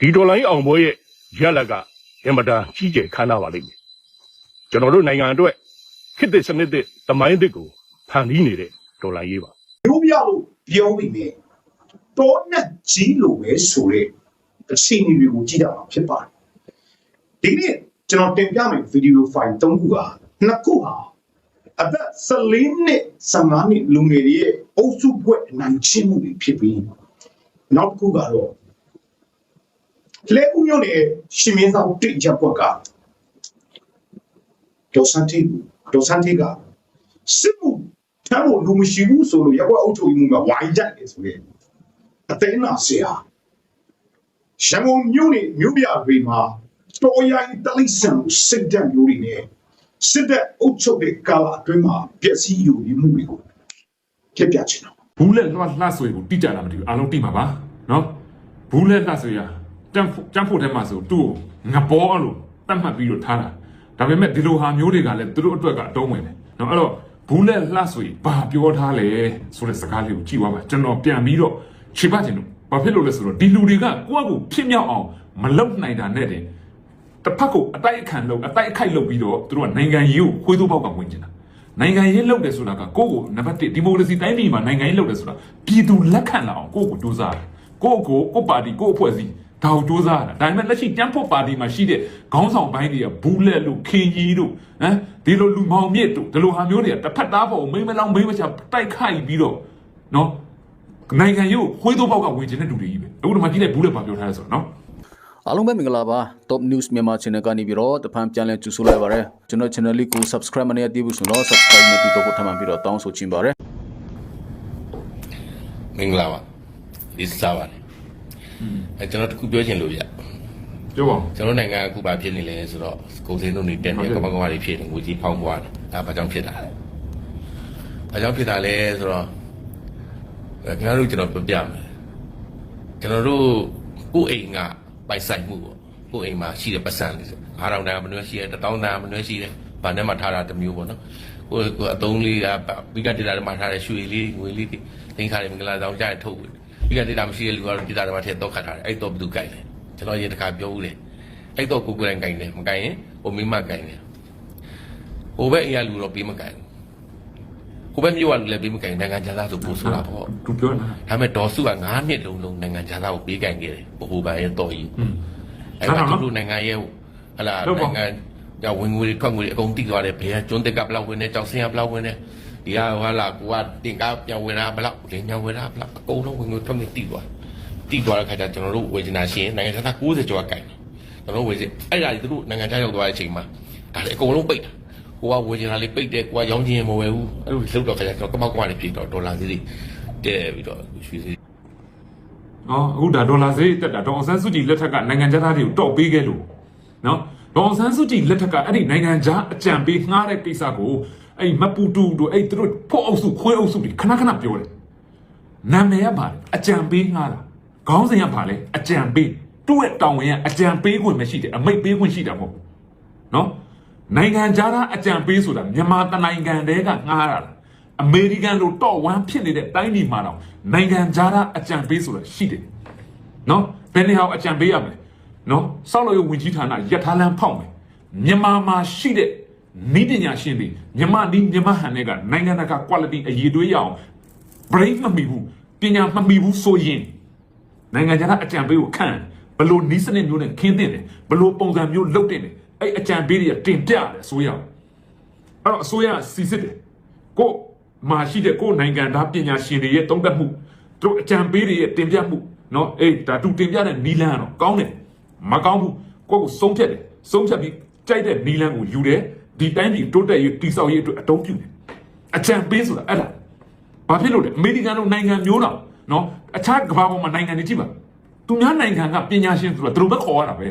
ဒီဒေါ်လာရေးအောင်ပွဲရဲ့ရလဒ်ကအင်မတန်ကြီးကျယ်ခမ်းနားပါလိမ့်မယ်ကျွန်တော်တို့နိုင်ငံအတွက်ခေတ်သစ်စနစ်သစ်တမိုင်းသစ်ကိုဖန်တီးနေတဲ့ဒေါ်လာရေးပါမျိုးပြလို့ပြောပြီးမြဲတောနဲ့ကြီးလို့ပဲဆိုတဲ့အခြေအနေတွေကိုကြည့်ရမှာဖြစ်ပါတယ်ဒီနေ့ကျွန်တော်တင်ပြမယ့်ဗီဒီယိုဖိုင်၃ခုဟာနှစ်ခုဟာအသက်14နှစ်15နှစ်လူငယ်တွေရဲ့အုပ်စုဖွဲ့အနိုင်ကျင့်မှုတွေဖြစ်ပြီးနောက်တစ်ခုကတော့ လဲဦးမျိုးနဲ့ရှင်မင်းဆောင်တိတ်ချက်ပွက်ကဒေါ်စန်တီဒေါ်စန်တီကစစ်မှုထမ်းဖို့လူမရှိဘူးဆိုလို့ရက်ွက်အုပ်ချုပ်မှုကဝိုင်းကြိုက်တယ်ဆိုရင်အသိနာဆရာရှမုံမျိုးနဲ့မျိုးပြတွေမှာတော်ရိုင်းတလိဆန်ကိုစစ်တပ်မျိုးတွေနဲ့စစ်တပ်အုပ်ချုပ်တဲ့ကာလအတွင်းမှာပျက်စီးယူပြီးမှုတွေကိုပြပြချင်တော့ဘူးလက်လွှတ်လှဆွေကိုတိကြတာမသိဘူးအားလုံးတိမှာပါနော်ဘူးလက်လှဆွေက တန်းဖို့တန်းဖို့ထဲမှာဆိုသူ့ကိုငပေါ်လို့တတ်မှတ်ပြီးတော့ထားတာဒါပေမဲ့ဒီလိုဟာမျိုးတွေကလည်းသူတို့အတွက်ကအတုံးဝင်တယ်နော်အဲ့တော့ဘူးလက်လှဆွေဘာပြောထားလဲဆိုတဲ့စကားလေးကိုကြည့်ပါပါကျွန်တော်ပြန်ပြီးတော့ခြေပတ်ချင်လို့ဘာဖြစ်လို့လဲဆိုတော့ဒီလူတွေကကိုယ့်အကူဖြစ်မြောက်အောင်မလုံနိုင်တာနဲ့တင်တစ်ဖက်ကိုအတိုက်အခံလုပ်အတိုက်အခိုက်လုပ်ပြီးတော့သူတို့ကနိုင်ငံရေးကိုခွေးသိုးပေါက်ကဝင်ကျင်တာနိုင်ငံရေးလုပ်တယ်ဆိုတာကကိုယ့်ကိုနံပါတ်1ဒီမိုကရေစီတိုင်းပြည်မှာနိုင်ငံရေးလုပ်တယ်ဆိုတာပြည်သူလက်ခံလာအောင်ကိုယ့်ကိုစူးစမ်းတယ်ကိုယ့်ကိုကိုယ့်ပါတီကိုယ့်အဖွဲ့အစည်း ဒါကိုစူးစမ်းတာဒါပေမဲ့လက်ရှိတန်းဖို့ပါတီမှာရှိတဲ့ခေါင်းဆောင်ပိုင်းတွေကဘူးလက်လို့ခင်ကြီးတို့ဟမ်ဒီလိုလူမောင်မြင့်တို့ဒီလိုဟာမျိုးတွေကတစ်ဖက်သားပေါ်မိမလောင်မိမချတိုက်ခိုက်ပြီးတော့နော်နိုင်ငံရေးကိုခွေးတော့ပေါက်ကဝင်ကျင်တဲ့လူတွေကြီးပဲအခုဒီမှာကြည့်လိုက်ဘူးလက်ပါပြောထားရဲဆိုတော့နော်အားလုံးပဲမင်္ဂလာပါ Top News မြန်မာ Channel ကနေပြီးတော့တဖန်ပြန်လည်ကြိုဆိုလိုက်ပါရစေကျွန်တော် channel လေးကို subscribe မနေရသေးဘူးဆိုတော့ subscribe နဲ့ပြီးတော့ထပ်မံပြီးတော့တောင်းဆိုချင်ပါတယ်မင်္ဂလာပါဒီစားပါတယ် အဲကျွန်တော်တခုပြောချင်လို့ရပြောပါဦးကျွန်တော်နိုင်ငံအခုဘာဖြစ်နေလဲဆိုတော့ကိုယ်စင်းတို့နေတက်နေကမကမတွေဖြစ်နေငွေကြီးဖောင်းပွားတယ်ဒါဘာကြောင့်ဖြစ်တာလဲဘာကြောင့်ဖြစ်တာလဲဆိုတော့အဲခင်ဗျားတို့ကျွန်တော်ပြပြမယ်ကျွန်တော်တို့ကိုယ့်အိမ်ကပိုင်ဆိုင်မှုပေါ့ကိုယ့်အိမ်မှာရှိတဲ့ပတ်စံလေးဆို9000တန်းမနှွှဲရှိတယ်1000တန်းမနှွှဲရှိတယ်ဘာနဲ့မှထားတာတစ်မျိုးပေါ့နော်ကိုယ်ကိုယ်အသုံးလေးကပြီးကဒေတာတွေမှာထားတဲ့ရွှေလေးငွေလေးတွေသင်္ခါတွေမင်္ဂလာဆောင်ကြရထုတ် ပြီးကဒေတာမရှိတဲ့လူကတော့ဒေတာတွေမှာထည့်တော့ခတ်ထားတယ်အဲ့တော့ဘယ်သူကြိုက်လဲကျွန်တော်ရေတခါပြောဦးတယ်အဲ့တော့ကိုကိုယ်တိုင်ကြိုက်တယ်မကြိုက်ရင်ဟိုမိမကြိုက်တယ်ဟိုဘက်အိမ်ကလူတော့ပြီးမကြိုက်ဘူးကိုယ်ဘက်မြို့ကလူလည်းပြီးမကြိုက်နိုင်ငံခြားသားဆိုပို့ဆိုတာပေါ့သူပြောတာဒါပေမဲ့ဒေါ်စုက9နှစ်လုံးလုံးနိုင်ငံခြားသားကိုပေးကင်ခဲ့တယ်ဘိုးဘိုင်ရဲ့တော်ကြီးอืมအဲ့ဒါသူတို့နိုင်ငံရဲ့ဟလာနိုင်ငံကဝင်ငွေတွေထွက်ငွေတွေအကုန်တိသွားတယ်ဘယ်ကကျွန်းတက်ကဘလောက်ဝင်နေကြောက်စင်းကဘလောက်ဝင်နေ ဒီကဟလာကိုကတင်ကားပြန်ဝင်တာဘလောက်လင်းပြန်ဝင်တာဘလောက်အကုန်လုံးဝင်ငွေထွက်ငွေတိသွားတိသွားတဲ့ခါကျကျွန်တော်တို့ဝေချင်တာရှင်းနိုင်ငံခြားသား60ကျော်ကင်တယ်ကျွန်တော်တို့ဝေချင်အဲ့ဒါကြီးသူတို့နိုင်ငံခြားရောက်သွားတဲ့အချိန်မှာဒါလည်းအကုန်လုံးပိတ်တာကိုကဝေချင်တာလေးပိတ်တယ်ကိုကရောင်းချင်ရင်မဝယ်ဘူးအဲ့လိုလှုပ်တော့ခါကျကျွန်တော်ကမောက်ကမလေးပြေတော့ဒေါ်လာစီးတွေတဲပြီးတော့ရွှေစီးနော်အခုဒါဒေါ်လာဈေးတက်တာဒေါ်အောင်ဆန်းစုကြည်လက်ထက်ကနိုင်ငံခြားသားတွေကိုတော့ပေးခဲ့လို့နော်ဒေါ်အောင်ဆန်းစုကြည်လက်ထက်ကအဲ့ဒီနိုင်ငံခြားအကြံပေးငှားတဲ့ကိစ္စကို အဲ့မပူတူတို့အဲ့သူတို့ဖို့အုပ်စုခွဲအုပ်စုတွေခဏခဏပြောတယ်နာမည်ကပါလေအကြံပေးငှားတာခေါင်းစဉ်ကပါလေအကြံပေးသူ့ရဲ့တောင်းဝင်ကအကြံပေးခွင့်မရှိတယ်အမိတ်ပေးခွင့်ရှိတာမဟုတ်ဘူးနော်နိုင်ငံခြားသားအကြံပေးဆိုတာမြန်မာတနိုင်ငံတည်းကငှားတာလားအမေရိကန်လိုတော့ဝမ်းဖြစ်နေတဲ့တိုင်းပြည်မှာတော့နိုင်ငံခြားသားအကြံပေးဆိုတာရှိတယ်နော်ဘယ်နေဟာအကြံပေးရမလဲနော်စောက်လို့ရဝင်ကြီးဌာနယထာလန်ဖောက်မယ်မြန်မာမှာရှိတဲ့ နီးပညာရှင်တွေမြန်မာနီးမြန်မာဟန်တွေကနိုင်ငံတကာ quality အရေးတွေးရအောင် brain မမီဘူးပညာမမီဘူးဆိုရင်နိုင်ငံခြားအကြံပေးကိုခန့်ဘလို့နီးစနစ်မျိုးနဲ့ခင်းတဲ့တယ်ဘလို့ပုံစံမျိုးလုပ်တဲ့တယ်အဲ့အကြံပေးတွေကတင်ပြတယ်အစိုးရအဲ့တော့အစိုးရစီစစ်တယ်ကိုမှာရှိတဲ့ကိုနိုင်ငံသားပညာရှင်တွေရဲ့တုံ့တက်မှုသူအကြံပေးတွေရဲ့တင်ပြမှုနော်အေးဒါတူတင်ပြတဲ့နီလန်းကတော့ကောင်းတယ်မကောင်းဘူးကိုယ့်ကိုဆုံးဖြတ်တယ်ဆုံးဖြတ်ပြီးကြိုက်တဲ့နီလန်းကိုယူတယ် ဒီတိုင်းပြည်တိုးတက်ရေးတိဆောက်ရေးအတွက်အတုံးပြုတယ်အကြံပေးဆိုတာအဲ့ဒါဘာဖြစ်လို့လဲအမေရိကန်တို့နိုင်ငံမျိုးတော့နော်အခြားကမ္ဘာပေါ်မှာနိုင်ငံတွေကြည့်ပါသူများနိုင်ငံကပညာရှင်ဆိုတာသူတို့ပဲခေါ်ရတာပဲ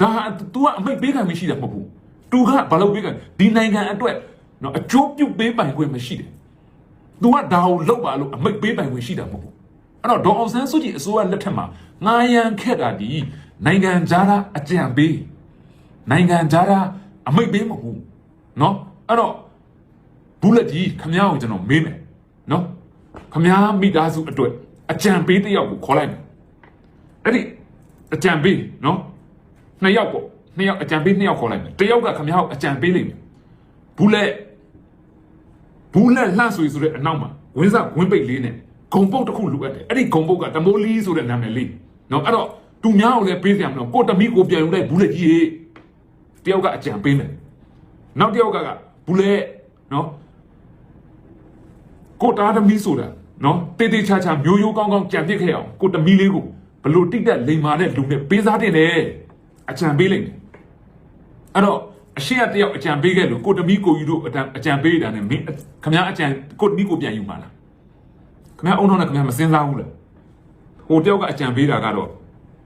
ဒါဟာ तू ကအမိတ်ပေးခံမရှိတာမဟုတ်ဘူး तू ကဘာလို့ပေးခံဒီနိုင်ငံအတွက်နော်အကျိုးပြုပေးပိုင်ခွင့်မရှိတယ် तू ကဒါကိုလောက်ပါလို့အမိတ်ပေးပိုင်ခွင့်ရှိတာမဟုတ်ဘူးအဲ့တော့ဒေါ်အောင်ဆန်းစုကြည်အစိုးရလက်ထက်မှာငာယံခက်တာဒီနိုင်ငံခြားသားအကြံပေးနိုင်ငံခြားသား အမိတ်ပေးမဟုတ်နော်အဲ့တော့ဘူးလက်ကြီးခမည်းကိုကျွန်တော်မေးမယ်နော်ခမည်းမိသားစုအတွက်အကြံပေးတယောက်ကိုခေါ်လိုက်မယ်အဲ့ဒီအကြံပေးနော်နှစ်ယောက်ပေါ့နှစ်ယောက်အကြံပေးနှစ်ယောက်ခေါ်လိုက်မယ်တယောက်ကခမည်းကိုအကြံပေးလိမ့်မယ်ဘူးလက်ဘူးလက်လှဆွေဆိုတဲ့အနောက်မှာဝင်းစားဝင်းပိတ်လေးနဲ့ဂုံပုတ်တစ်ခုလိုအပ်တယ်အဲ့ဒီဂုံပုတ်ကတမိုးလီဆိုတဲ့နာမည်လေးနော်အဲ့တော့သူများကိုလည်းပေးစရာမလိုကိုတမီကိုပြန်ယူလိုက်ဘူးလက်ကြီး တယောက်ကအကြံပေးမယ်နောက်တယောက်ကကဘူးလဲနော်ကိုတားသမီးဆိုတာနော်တေးသေးချာချာမျိုးရိုးကောင်းကောင်းကြံပြစ်ခဲ့အောင်ကိုသမီးလေးကိုဘလို့တိတ်တက်လိမ်မာတဲ့လူနဲ့ပေးစားတင်တယ်အကြံပေးလိုက်တယ်အဲ့တော့အရှိကတယောက်အကြံပေးခဲ့လို့ကိုသမီးကိုယူတို့အကြံပေးတာနဲ့မင်းခမအကြံကိုသမီးကိုပြန်ယူမှာလားခမအုံထောင်းနဲ့ခမမစင်စားဘူးလားဟိုတယောက်ကအကြံပေးတာကတော့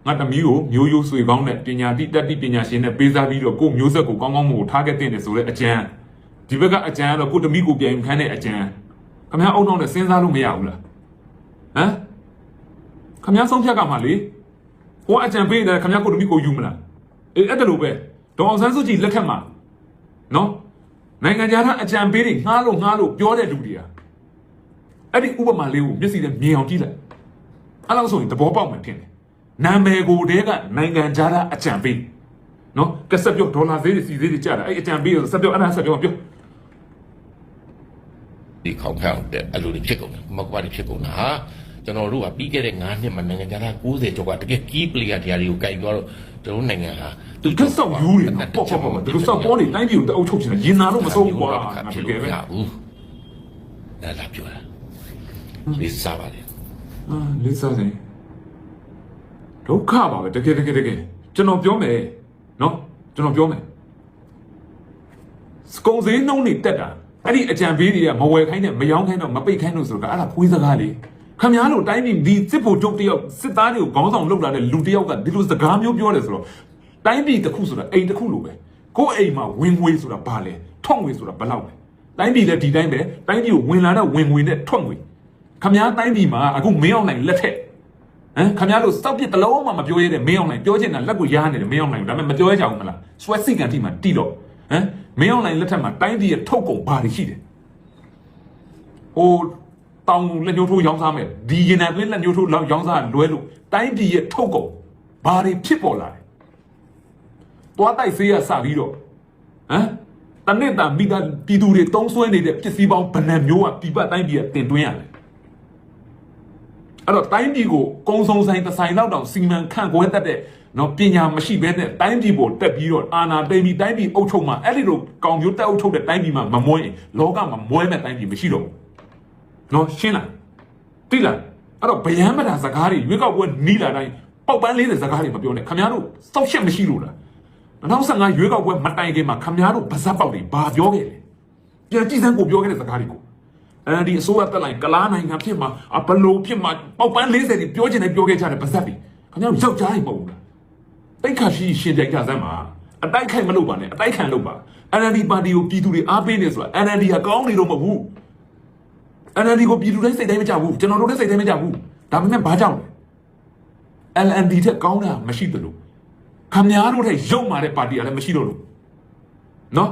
ငါတမီးကိုမျိုးရိုးဆွေကောင်းတဲ့ပညာတိတတ်တိပညာရှင်နဲ့ပေးစားပြီးတော့ကိုမျိုးဆက်ကိုကောင်းကောင်းမို့ထားခဲ့တဲ့တယ်ဆိုတဲ့အကြံဒီဘက်ကအကြံကတော့ကိုတမီးကိုပြန်ခံတဲ့အကြံခမရအုံအောင်နဲ့စဉ်းစားလို့မရဘူးလားဟမ်ခမရဆုံးဖြတ်ကမှလေဟိုအကြံပေးတယ်ခမရကိုတမီးကိုယူမလားအေးအဲ့ဒါလိုပဲဒေါအောင်ဆန်းစုကြည်လက်ထက်မှာနော်နိုင်ငံခြားသားအကြံပေးတွေငှားလို့ငှားလို့ပြောတဲ့လူတွေဟာအဲ့ဒီဥပမာလေးကိုမျက်စိနဲ့မြင်အောင်ကြည့်လိုက်အဲ့လောက်ဆိုရင်သဘောပေါက်မှဖြစ်တယ် နာမည်ကိုတည်းကနိုင်ငံခြားသားအကြံပေးနော်ကက်ဆက်ပြောဒေါ်လာဈေးတွေစီဈေးတွေကျတာအဲ့အကြံပေးကိုဆက်ပြောအဲ့ဒါဆက်ပြောပြောဒီခေါင်ခေါင်တဲ့အလိုတွေဖြစ်ကုန်တယ်မကွာတွေဖြစ်ကုန်တာဟာကျွန်တော်တို့ကပြီးခဲ့တဲ့9နှစ်မှာနိုင်ငံခြားသား90ကျော်ကတကယ် key player တရားတွေကိုကြိုက်သွားတော့ကျွန်တော်နိုင်ငံဟာသူကဆောက်ယူနေပေါ့ပေါ့ပေါ့ပေါ့ဒီလိုဆောက်ပေါ်နေတိုင်းပြည်ကိုတအုပ်ချုပ်ချင်တာရင်နာလို့မစိုးဘူးကွာငါဖြစ်တကယ်လို့ပဲရဘူးဒါလာပြောတာဒီစားပါလေအာလိစားစင် ဒုက္ခပါပဲတကယ်တကယ်တကယ်ကျွန်တော်ပြောမယ်နော်ကျွန်တော်ပြောမယ်စကုံစင်းနှုံးနေတက်တာအဲ့ဒီအကြံပေးတွေကမဝယ်ခိုင်းနဲ့မယောင်းခိုင်းတော့မပိတ်ခိုင်းလို့ဆိုတော့အဲ့ဒါဖွေးစကားလေခမများလို့တိုင်းပြည်ဒီစစ်ဖို့တုတ်တယောက်စစ်သားတွေကိုခေါင်းဆောင်လုပ်လာတဲ့လူတယောက်ကဒီလိုစကားမျိုးပြောတယ်ဆိုတော့တိုင်းပြည်တစ်ခုဆိုတာအိမ်တစ်ခုလိုပဲကိုယ့်အိမ်မှာဝင်ငွေဆိုတာဘာလဲထွန့်ငွေဆိုတာဘယ်လောက်လဲတိုင်းပြည်လည်းဒီတိုင်းပဲတိုင်းပြည်ကိုဝင်လာတဲ့ဝင်ငွေနဲ့ထွန့်ငွေခမများတိုင်းပြည်မှာအခုမင်းအောင်နိုင်လက်ထက် ဟမ်ခင်ဗျားတို့စောက်ပြစ်တစ်လုံးမှမပြောရတဲ့မင်းအောင်နိုင်ပြောချင်တာလက်ကိုရားနေတယ်မင်းအောင်နိုင်ဒါပေမဲ့မပြောရကြဘူးမလားဆွဲစိတ်ကန်တိမှတိတော့ဟမ်မင်းအောင်နိုင်လက်ထက်မှာတိုင်းပြည်ရဲ့ထုတ်ကုန်ဘာတွေရှိတယ်ဟိုတောင်လက်ညှိုးထိုးရောင်းစားမယ်ဒီရင်နံသွင်းလက်ညှိုးထိုးလောက်ရောင်းစားလွဲလို့တိုင်းပြည်ရဲ့ထုတ်ကုန်ဘာတွေဖြစ်ပေါ်လာတယ်သွားတိုက်ဆေးရစပြီးတော့ဟမ်တနစ်တာမိသားပြည်သူတွေတုံးဆွဲနေတဲ့ပစ္စည်းပေါင်းဘယ်နှမျိုးကပြပတိုင်းပြည်ကတင်သွင်းရတယ် အဲ့တော့တိုင်းပြည်ကိုကုံစုံဆိုင်တစ်ဆိုင်လောက်တောင်စီမံခန့်ခွဲတတ်တဲ့နော်ပညာမရှိဘဲနဲ့တိုင်းပြည်ကိုတက်ပြီးတော့အာဏာသိမ်းပြီးတိုင်းပြည်အုပ်ချုပ်မှအဲ့ဒီလိုကောင်မျိုးတက်အုပ်ချုပ်တဲ့တိုင်းပြည်မှာမမွဲရင်လောကမှာမွဲမဲ့တိုင်းပြည်မရှိတော့ဘူးနော်ရှင်းလားတိလားအဲ့တော့ဗျမ်းမတာစကားတွေရွေးကောက်ပွဲနီးလာတိုင်းပေါက်ပန်းလေးတဲ့စကားတွေမပြောနဲ့ခင်ဗျားတို့စောက်ရှက်မရှိလို့လား2015ရွေးကောက်ပွဲမတိုင်ခင်မှာခင်ဗျားတို့ဗဇက်ပေါက်တွေဘာပြောခဲ့လဲပြန်ကြည့်စမ်းကိုပြောခဲ့တဲ့စကားတွေကို အဲဒီအစိုးရတက်လိုက်ကလားနိုင်ငံဖြစ်မှာအဘလို့ဖြစ်မှာပေါက်ပန်း40တွေပြောချင်တယ်ပြောခဲ့ကြတယ်ပါဇက်တွေခင်ဗျားတို့ယောက်ျားကြီးမဟုတ်ဘူးလားတိတ်ခါရှိရှင်ကြိုက်ကြစမ်းပါအတိုက်ခိုက်မလုပ်ပါနဲ့အတိုက်ခံလုပ်ပါ NLD ပါတီကိုပြည်သူတွေအားပေးနေဆိုတာ NLD ကကောင်းနေတော့မဟုတ်ဘူး NLD ကိုပြည်သူတိုင်းစိတ်တိုင်းမကြဘူးကျွန်တော်တို့လည်းစိတ်တိုင်းမကြဘူးဒါပေမဲ့ဘာကြောင့်လဲ LND ထက်ကောင်းတာမရှိသလိုခင်ဗျားတို့ထက်ရုပ်မာတဲ့ပါတီကလည်းမရှိတော့လို့နော်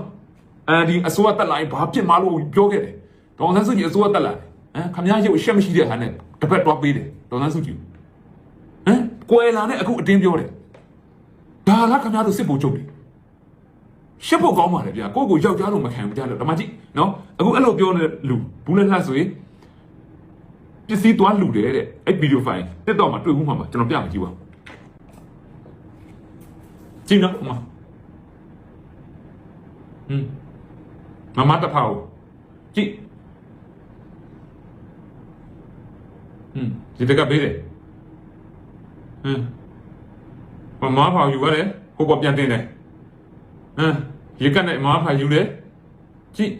အဲဒီအစိုးရတက်လာရင်ဘာဖြစ်မှလို့ပြောခဲ့တယ် ဒေါ်စန်းစုကြည်အစိုးရတက်လာတယ်ဟမ်ခမရရုပ်ရှက်မရှိတဲ့ဟာနဲ့တစ်ဖက်တွားပေးတယ်ဒေါ်စန်းစုကြည်ဟမ်ကွယ်လာနဲ့အခုအတင်းပြောတယ်ဒါလားခမရတို့စစ်ဖို့ချုပ်တယ်ရှက်ဖို့ကောင်းပါလေဗျာကိုယ့်ကိုယောက်ျားလို့မခံဘူးကြားလို့ဓမ္မကြီးနော်အခုအဲ့လိုပြောနေတဲ့လူဘူးလက်လှဆိုရင်ပစ္စည်းသွားလူတယ်တဲ့အဲ့ဗီဒီယိုဖိုင်တက်တော့မှတွေ့ဘူးမှာပါကျွန်တော်ပြမယ်ကြည့်ပါကြည့်နော်ဟိုမှာอืมမမတဖောက်ကြည့် อืมဒီတကပေးတယ်ဟမ်မမဖောက်ယူရတယ်ဟိုပေါ်ပြန်တင်တယ်ဟမ်ရေကနဲ့မမဖောက်ယူတယ်ကြည့်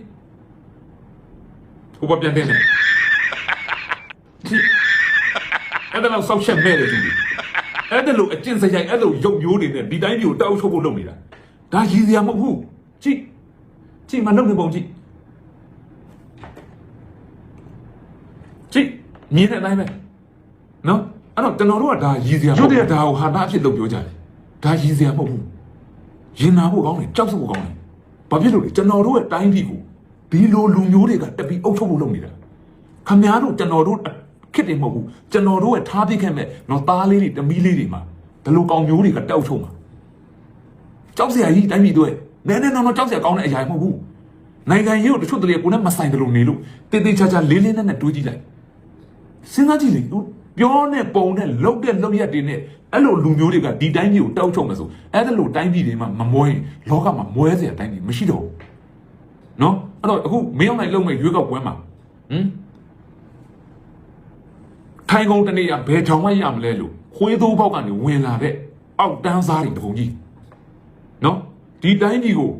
ဟိုပေါ်ပြန်တင်တယ်ကြည့်အဲ့ဒါတော့ဆောက်ချက်မဲ့တယ်သူအဲ့ဒါလို့အကျင့်စရိုက်အဲ့လိုရုပ်မျိုးတွေနဲ့ဒီတိုင်းမျိုးတောက်ချုပ်ဖို့လုပ်နေတာဒါရည်စရာမဟုတ်ဘူးကြည့်ကြည့်မလုပ်နေပုံကြည့်ကြည့် မြင်တဲ့အတိုင်းပဲနော်အဲ့တော့ကျွန်တော်တို့ကဒါရည်စရာမဟုတ်ဘူးဒါကိုဟာနာအဖြစ်လုပ်ပြောကြတယ်ဒါရည်စရာမဟုတ်ဘူးရင်နာဖို့ကောင်းတယ်ကြောက်ဖို့ကောင်းတယ်ဘာဖြစ်လို့လဲကျွန်တော်တို့ရဲ့တိုင်းပြည်ကိုဒီလိုလူမျိုးတွေကတက်ပြီးအုပ်ချုပ်ဖို့လုပ်နေတာခမများတို့ကျွန်တော်တို့ခစ်တယ်မဟုတ်ဘူးကျွန်တော်တို့ရဲ့ထားပြခဲ့မဲ့နော်သားလေးတွေတမီးလေးတွေမှာဒီလိုကောင်မျိုးတွေကတောက်ချုံမှာကြောက်စရာကြီးတိုင်းပြည်တွေနည်းနည်းတော့တော့ကြောက်စရာကောင်းတဲ့အရာမဟုတ်ဘူးနိုင်ငံရေးကိုတချို့တလေကိုနဲ့မဆိုင်တယ်လို့နေလို့တေးသေးချာချာလေးလေးနက်နက်တွေးကြည့်လိုက် စဉ်းစားကြည့်လေသူပြောနဲ့ပုံနဲ့လှုပ်တဲ့လှုပ်ရက်တွေနဲ့အဲ့လိုလူမျိုးတွေကဒီတိုင်းပြည်ကိုတောက်ချုံမှာဆိုအဲ့ဒါလိုတိုင်းပြည်တွေမှာမမွဲရင်လောကမှာမွဲစရာတိုင်းပြည်မရှိတော့ဘူးနော်အဲ့တော့အခုမင်းအောင်နိုင်လုံမဲ့ရွေးကောက်ပွဲမှာဟမ်ထိုင်ကုန်တနေ့ကဘယ်ကြောင်မှရမလဲလို့ခွေးသိုးပေါက်ကနေဝင်လာတဲ့အောက်တန်းစားတွေတပုံကြီးနော်ဒီတိုင်းကြီးကို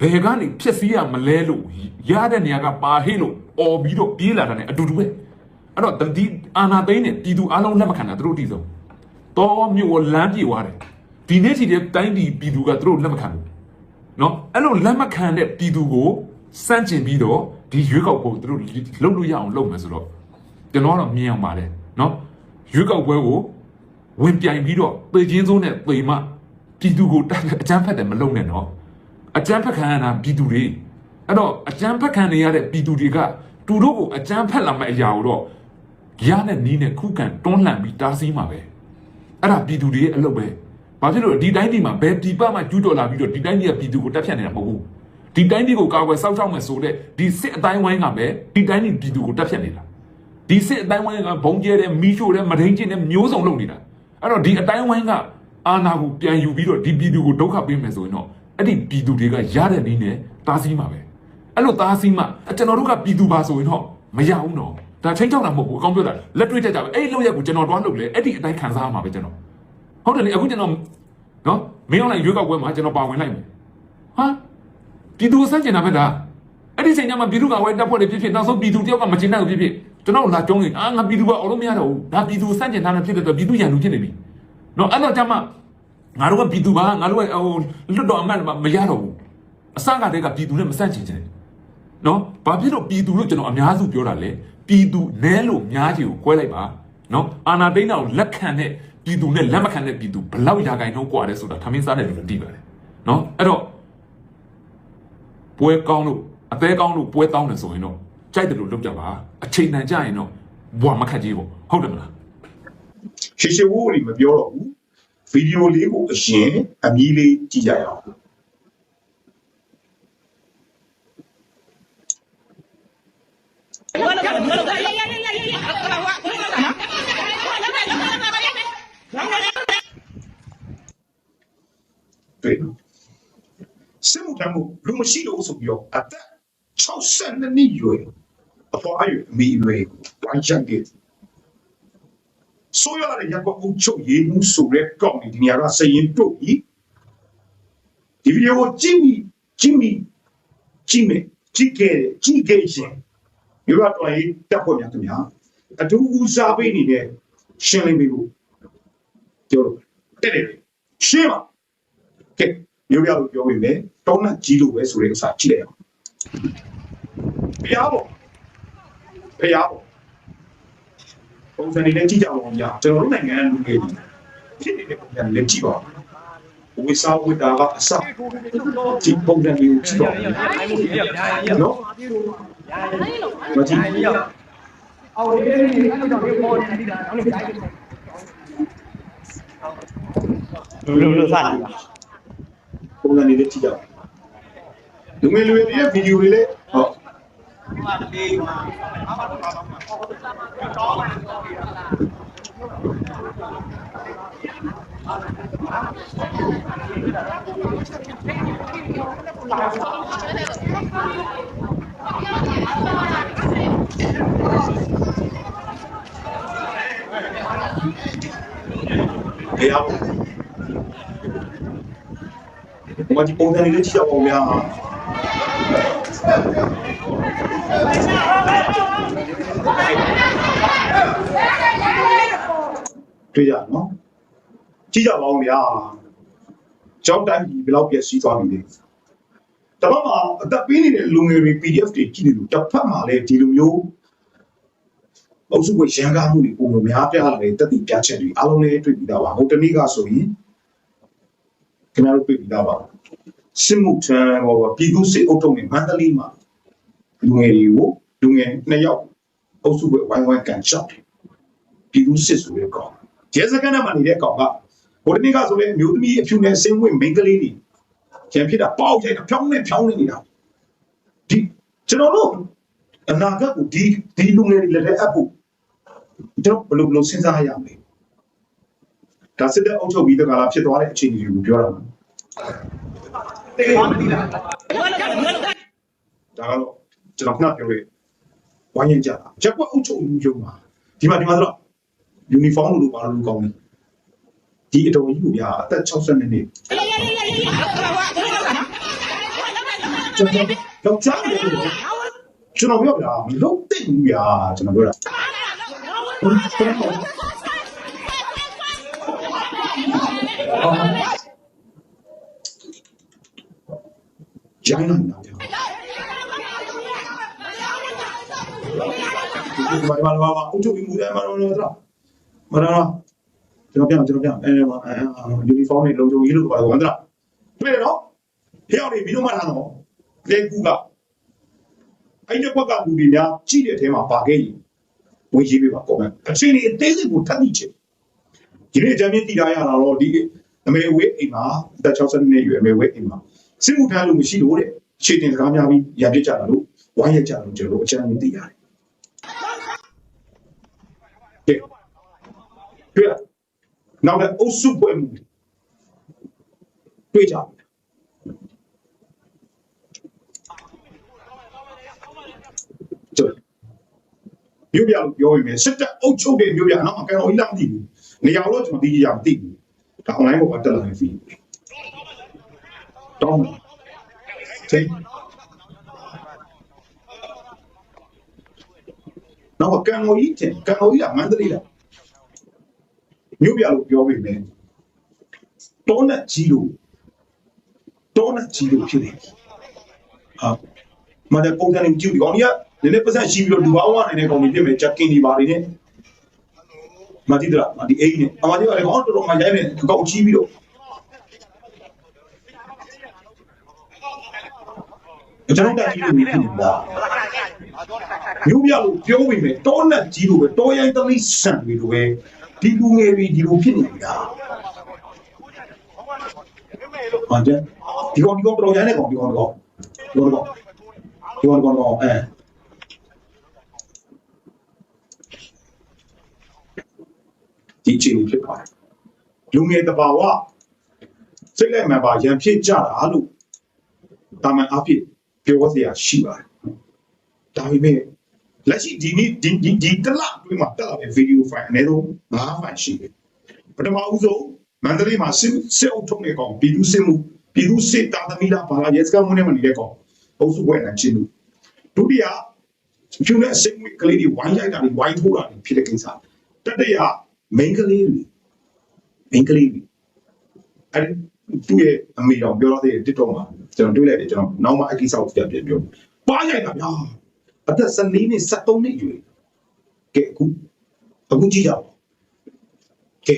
ဘယ်ကနေဖြစ်စည်းရမလဲလို့ရတဲ့နေရာကပါဟိလို့អော်ပြီးတော့ပြေးလာတာ ਨੇ အတူတူပဲ အဲ့တော့ဒီအာနာသိန်းနဲ့ပြည်သူအလုံးလက်မခံတာသူတို့တည်ဆုံးတော်မျိုးလမ်းပြေသွားတယ်ဒီနေ့ထိတဲ့တိုင်းပြည်ပြည်သူကသူတို့လက်မခံဘူးနော်အဲ့လိုလက်မခံတဲ့ပြည်သူကိုစန့်ကျင်ပြီးတော့ဒီရွေးကောက်ဖို့သူတို့လှုပ်လို့ရအောင်လုပ်မယ်ဆိုတော့ကျွန်တော်တော့မြင်အောင်ပါတယ်နော်ရွေးကောက်ပွဲကိုဝင်ပြိုင်ပြီးတော့ပေချင်းစိုးနဲ့ပေမပြည်သူကိုတက်အကြမ်းဖက်တယ်မလုပ်နဲ့နော်အကြမ်းဖက်ခံရတာပြည်သူတွေအဲ့တော့အကြမ်းဖက်ခံနေရတဲ့ပြည်သူတွေကသူတို့ကိုအကြမ်းဖက်လာမဲ့အရာကိုတော့ ရတဲ့နီးနဲ့ခုခံတွန်းလှန်ပြီးတားဆီးမှာပဲအဲ့ဒါပြည်သူတွေရဲ့အလုပ်ပဲဘာဖြစ်လို့လဲဒီတိုင်းပြည်မှာဘယ်ပြည်ပမှာကျူးတော်လာပြီးတော့ဒီတိုင်းပြည်ကပြည်သူကိုတက်ဖြတ်နေတာမဟုတ်ဘူးဒီတိုင်းပြည်ကိုကာကွယ်စောင့်ရှောက်မယ်ဆိုတဲ့ဒီစစ်အတိုင်းဝိုင်းကပဲဒီတိုင်းပြည်ပြည်သူကိုတက်ဖြတ်နေတာဒီစစ်အတိုင်းဝိုင်းကဘုံကျဲတဲ့မီးရှို့တဲ့မဒိန်ကျင်းတဲ့မျိုးစုံလုပ်နေတာအဲ့တော့ဒီအတိုင်းဝိုင်းကအာဏာကိုပြန်ယူပြီးတော့ဒီပြည်သူကိုဒုက္ခပေးမယ်ဆိုရင်တော့အဲ့ဒီပြည်သူတွေကရတဲ့နည်းနဲ့တားဆီးမှာပဲအဲ့လိုတားဆီးမှကျွန်တော်တို့ကပြည်သူပါဆိုရင်တော့မရဘူးနော် ဒါချင်းချောက်တာမဟုတ်ဘူးအကောင်းပြောတာလက်တွေ့တက်ကြပဲအဲ့ဒီလောက်ရက်ကိုကျွန်တော်တွားလုပ်လေအဲ့ဒီအတိုင်းခံစားရမှာပဲကျွန်တော်ဟုတ်တယ်လေအခုကျွန်တော်နော်မင်းအောင်လိုက်ရွေးကောက်ပွဲမှာကျွန်တော်ပါဝင်လိုက်မယ်ဟာပြည်သူစန့်ကျင်တာပဲဒါအဲ့ဒီချိန်ကျမှပြည်သူကဝဲတပ်ဖွဲ့တွေဖြစ်ဖြစ်နောက်ဆုံးပြည်သူတယောက်ကမကျင်တဲ့ဖြစ်ဖြစ်ကျွန်တော်လာကြုံးနေအာငါပြည်သူကအော်လို့မရတော့ဘူးဒါပြည်သူစန့်ကျင်ထားတယ်ဖြစ်တဲ့တော့ပြည်သူရန်လူဖြစ်နေပြီနော်အဲ့တော့ကျမှငါတို့ကပြည်သူပါငါတို့ကဟိုလွတ်တော်အမတ်မရတော့ဘူးအစကတည်းကပြည်သူနဲ့မဆန့်ကျင်ချင်နော်ဘာဖြစ်လို့ပြည်သူလို့ကျွန်တော်အများစုပြောတာလဲ ပြည်သူနဲလို့များကြီးကိုကွဲလိုက်ပါနော်အာနာသိန်းတော်လက်ခံတဲ့ပြည်သူနဲ့လက်မခံတဲ့ပြည်သူဘလောက်ရာဂိုင်နှုန်းကွာတယ်ဆိုတာထမင်းစားတဲ့လူတွေသိပါတယ်နော်အဲ့တော့ပွဲကောင်းလို့အသေးကောင်းလို့ပွဲတောင်းတယ်ဆိုရင်တော့ကြိုက်တယ်လို့လုပ်ကြပါအချိန်တန်ကြရင်တော့ဘွာမခက်ကြီးပေါ့ဟုတ်တယ်မလားရှေရှေဝိုးကြီးမပြောတော့ဘူးဗီဒီယိုလေးကိုအရင်အမီးလေးကြည့်ကြရအောင် တွေ့နော်စစ်မှုထမ်းမှုလူမရှိလို့ဆိုပြီးတော့အသက်62နှစ်ရွယ်အဖွားအရွယ်အမိရွယ်ဝိုင်းချန်ကစ်ဆိုရတဲ့ရပ်ကွက်အုပ်ချုပ်ရေးမှုဆိုတဲ့ကောင်းဒီနေရာကစရင်တို့ဤဒီဗီဒီယိုကိုကြည့်မိကြည့်မိကြည့်မယ်ကြည့်ခဲ့ကြည့်ခဲ့ရှင် ဒီတော့တော်ရေးတက်ဖို့များခင်ဗျာအထူးဦးစားပေးနေတဲ့ရှင်းလင်းပေးဖို့ပြောတော့တဲ့တယ်ရှင်းပါကဲမျိုးပြလို့ပြောပြီးမယ်တောင်းနဲ့ကြီးလို့ပဲဆိုတဲ့ဥစ္စာကြည့်လိုက်အောင်ဘုရားပေါ့ဘုရားပေါ့ပုံစံတွေနဲ့ကြည့်ကြအောင်ကြာကျွန်တော်တို့နိုင်ငံလူငယ်တွေဖြစ်နေတဲ့ပုံစံတွေလည်းကြည့်ပါဦး ဝိစာဝိတာကအစကြည့်ပုံစံတွေကိုကြည့်ပါဦးနော်မကြည့်လူလူလူစတယ်ပုံစံတွေလ ည်းကြည့်ကြအောင်လူငယ်လူငယ်တွေ ကြည့်ကြအောင်ဗျာတွေ့ကြနော်ကြည့်ကြပါဦးဗျာကြောက်တိုင်းဒီဘယ်လောက်ပြည့်စည်သွားပြီလဲတပတ်မှာအသက်ပေးနေတဲ့လူငယ်တွေ PDF တွေကြည့်နေလို့တစ်ဖက်မှာလည်းဒီလိုမျိုးအုပ်စုကရန်ကားမှုတွေပုံလို့များပြားလာတဲ့တက်တည်ပြချက်တွေအားလုံးလည်းတွေ့ပြီးသားပါဟိုတနေ့ကဆိုရင်ခင်ဗျားတို့တွေ့ပြီးသားပါစစ်မှုထမ်းဟောပြည်သူစစ်အုပ်ထုံးနဲ့မန္တလေးမှာလူငယ်တွေကိုလူငယ်နှစ်ယောက်အုပ်စုကဝိုင်းဝိုင်းကန်ချောက်တယ်ပြည်သူစစ်ဆိုတဲ့ကောင်ရဲစခန်းထဲမှာနေတဲ့ကောင်က ဟိုတနေ့ကဆိုလည်းအမျိုးသမီးအဖြူနဲ့ဆင်းဝင်မိန်းကလေးတွေကျန်ဖြစ်တာပေါက်ရိုက်တာဖြောင်းနေဖြောင်းနေနေတာဒီကျွန်တော်တို့အနာဂတ်ကိုဒီဒီလူငယ်တွေလက်ထက်အပ်ဖို့ကျွန်တော်ဘယ်လိုဘယ်လိုစဉ်းစားရမလဲဒါစစ်တဲ့အုပ်ချုပ်ပြီးတကလားဖြစ်သွားတဲ့အခြေအနေတွေကိုပြောတာပါဒါကတော့ကျွန်တော်ခဏပြောရဝိုင်းရင်ကြတာချက်ကွက်အုပ်ချုပ်မှုရုံမှာဒီမှာဒီမှာဆိုတော့ uniform လို့ပါလို့ကောင်းတယ် ဒီအတော်ကြီးကိုပြအသက်60နှစ်နေကျွန်တော်တော့ကြားတယ်ကျွန်တော်ပြောပြမလုံးသိဘူးဗျာကျွန်တော်ပြောတာကျန်နေတာဗျာဒီမှာဘာဘာဘာအုပ်ချုပ်မှုတယ်မှာတော့တော့မတော် ကျွန်တော်ပြန်ကျွန်တော်ပြန်အဲယူနီဖောင်းတွေလုံခြုံရေးလို့ပြောတာဝန်တလားတွေ့ရတော့ဖျောက်နေပြီးတော့မှလာတော့လေကူကအဲ့ဒီဘက်ကလူတွေများကြည့်တဲ့အထဲမှာပါခဲ့ရင်ဝင်ရေးပေးပါကောမန့်အချိန်ဒီအသေးစိတ်ကိုထပ်သိချင်ဒီနေ့ဂျမ်းမြင့်တည်ထားရတာတော့ဒီအမေဝေးအိမ်မှာတက်60နှစ်ရွယ်အမေဝေးအိမ်မှာစစ်မှုထမ်းလို့မရှိလို့တဲ့ခြေတင်စကားများပြီးရံပြစ်ကြတာလို့ဝိုင်းရကြလို့ကျွန်တော်တို့အချမ်းမြင့်တည်ရတယ်ကဲတွေ့ လားနောက်လည်းအုပ်စုပွဲမှုတွေ့ကြတယ်ကျမြို့ပြလို့ပြောရင်လည်းစစ်တပ်အုပ်ချုပ်တဲ့မြို့ပြနော်အကယ်တော်ကြီးလားမသိဘူးနေရာတော့ကျွန်တော်သိကြရမသိဘူးဒါ online ပေါ်မှာတက်လာနေပြီတောင်းချိန်နောက်ကံတော်ကြီးတင်ကံတော်ကြီးကမန္တလေးလား မြို့ပြလို့ပြောပြီးမယ်တောနဲ့ကြီးလို့တောနဲ့ကြီးလို့ဖြစ်နေဟာမတဲ့ပုံစံနဲ့ကြည့်ပြီးကောင်ကြီးကလည်းလည်းပတ်စံရှိပြီးတော့လူအောင်ဝနိုင်တဲ့ကောင်ကြီးဖြစ်မယ်ဂျက်ကင်ဒီပါတွေနဲ့မတိဒရာမဒီအိနဲ့အမဒီကလည်းကောင်တော်တော်မှရိုက်နေအကောင်ချီးပြီးတော့ကျွန်တော်တက်ကြီးလို့ဖြစ်နေတာမြို့ပြလို့ပြောပြီးမယ်တောနဲ့ကြီးလို့ပဲတောရိုင်းသမီးဆန်ပြီးလို့ပဲ ဒီလူငယ်တွေဒီလိုဖြစ်နေတာဟုတ်တယ်ဒီကောင်ဒီကောင်တော်ရိုင်းနေကောင်ဒီကောင်တော့ဒီကောင်တော့ဒီကောင်တော့အဲဒီချင်းဖြစ်ပါတယ်လူငယ်တဘာဝစိတ်လိုက်မှန်ပါရန်ဖြစ်ကြတာလို့တာမန်အဖြစ်ပြောစရာရှိပါတယ်ဒါပေမဲ့ လက်ရှိဒီနေ့ဒီဒီဒီတလအတွင်းမှာတက်လာတဲ့ဗီဒီယိုဖိုင်အနည်းဆုံး9ဖိုင်ရှိတယ်ပထမဦးဆုံးမန္တလေးမှာစစ်စစ်အုပ်ထုံးနေကောင်ပြည်သူစစ်မှုပြည်သူစစ်တာသမီလာဘာလာရဲစကမှုနဲ့မနေတဲ့ကောင်အုပ်စုပွဲနိုင်ချင်းလို့ဒုတိယဖြူနဲ့စစ်မှုကလေးတွေဝိုင်းရိုက်တာတွေဝိုင်းထိုးတာတွေဖြစ်တဲ့ကိစ္စတတိယမိန်းကလေးတွေမိန်းကလေးတွေအဲ့သူ့ရဲ့အမေတော်ပြောတော့တဲ့တစ်တော့မှာကျွန်တော်တွေးလိုက်တယ်ကျွန်တော်နောက်မှအကိစ္စကိုပြန်ပြန်ပြောပါရိုက်တာဗျာ အသက်14နှစ်73နှစ်ယူကဲအခုအခုကြည့်ကြပါကဲ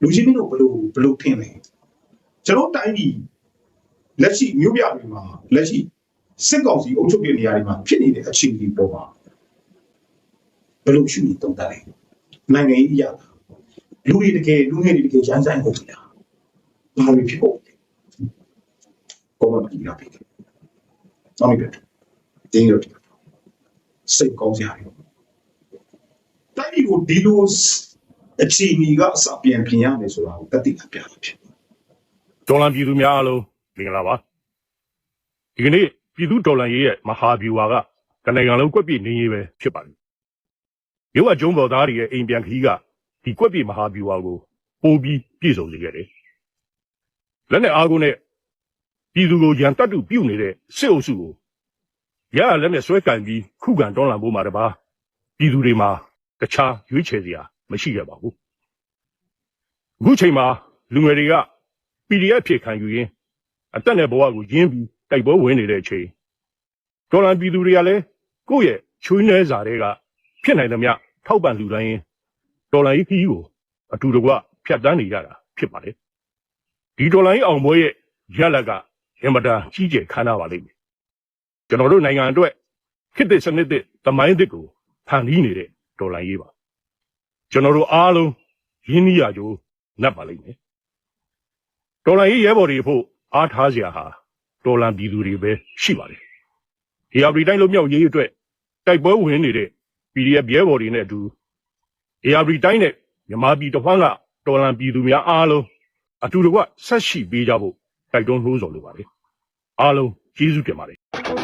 လူချင်းတို့ဘယ်လိုဘယ်လိုထင်လဲကျွန်တော်တိုင်းပြည်လက်ရှိမြို့ပြတွေမှာလက်ရှိစစ်ကောင်စီအုပ်ချုပ်တဲ့နေရာတွေမှာဖြစ်နေတဲ့အခြေအနေပေါ်မှာဘယ်လိုရှိနေတုံးတယ်လဲနိုင်ငံရေးအရာလူတွေတကယ်လူငယ်တွေတကယ်ရမ်းဆိုင်ဟုတ်ပြီလားဘာလို့ဖြစ်ဖို့လဲကောမတီလာပြီ။အမေကတင်းရတဲ့ စိတ်ကောင်းစရာတွေ။တိုင်းပြည်ကိုဒီလိုအခြေအနေကအစပြန်ပြင်ရမယ်ဆိုတာကိုတတိယပြတာဖြစ်ဒေါ်လာပြည်သူများအားလုံးမင်္ဂလာပါဒီကနေ့ပြည်သူဒေါ်လာရေးရဲ့မဟာဗျူဟာကတနိုင်ငံလုံးကွက်ပြည့်နေရေးပဲဖြစ်ပါတယ်မြို့အကျုံးပေါ်သားတွေရဲ့အိမ်ပြန်ခီးကဒီကွက်ပြည့်မဟာဗျူဟာကိုပိုးပြီးပြည့်စုံစေခဲ့တယ်လက်နဲ့အားကိုနဲ့ပြည်သူကိုရန်တတ်တူပြုတ်နေတဲ့စစ်အုပ်စုကို ရရလက်နဲ့ဆွဲကင်ပြီးခုခံတွန်းလှန်ဖို့မှာတပါပြည်သူတွေမှာတခြားရွေးချယ်စရာမရှိခဲ့ပါဘူးအခုချိန်မှာလူငယ်တွေက PDF ဖြစ်ခံယူရင်းအတက်နဲ့ဘဝကိုရင်းပြီးတိုက်ပွဲဝင်နေတဲ့အချိန်ဒေါ်လာပြည်သူတွေကလည်းကိုယ့်ရဲ့ချွေးနှဲစာတွေကဖြစ်နိုင်သမျှထောက်ပံ့လူတိုင်းရင်ဒေါ်လာကြီးခီးကိုအတူတကွဖြတ်တန်းနေကြတာဖြစ်ပါလေဒီဒေါ်လာကြီးအောင်ပွဲရဲ့ရလဒ်ကအင်မတန်ကြီးကျယ်ခမ်းနားပါလိမ့်မယ် ကျွန်တော်တို့နိုင်ငံအတွက်ခေတ်သစ်စနစ်သစ်သမိုင်းသစ်ကိုဖန်တီးနေတဲ့ဒေါ်လာကြီးပါကျွန်တော်တို့အားလုံးရင်းနှီးရကြိုးနတ်ပါလိမ့်မယ်တော်လန်ရေးရဲဘော်တွေဖို့အားထားစရာဟာတော်လန်ပြည်သူတွေပဲရှိပါတယ်ဒီအပရီတိုင်းလုံးမြောက်ရေးအတွက်တိုက်ပွဲဝင်နေတဲ့ PDF ရဲဘော်တွေနဲ့အတူ ARB တိုင်းနဲ့မြန်မာပြည်တစ်ဝန်းကတော်လန်ပြည်သူများအားလုံးအတူတကွဆက်ရှိပေးကြဖို့တိုက်တွန်းနှိုးဆော်လိုပါတယ်အားလုံးကျေးဇူးတင်ပါတယ်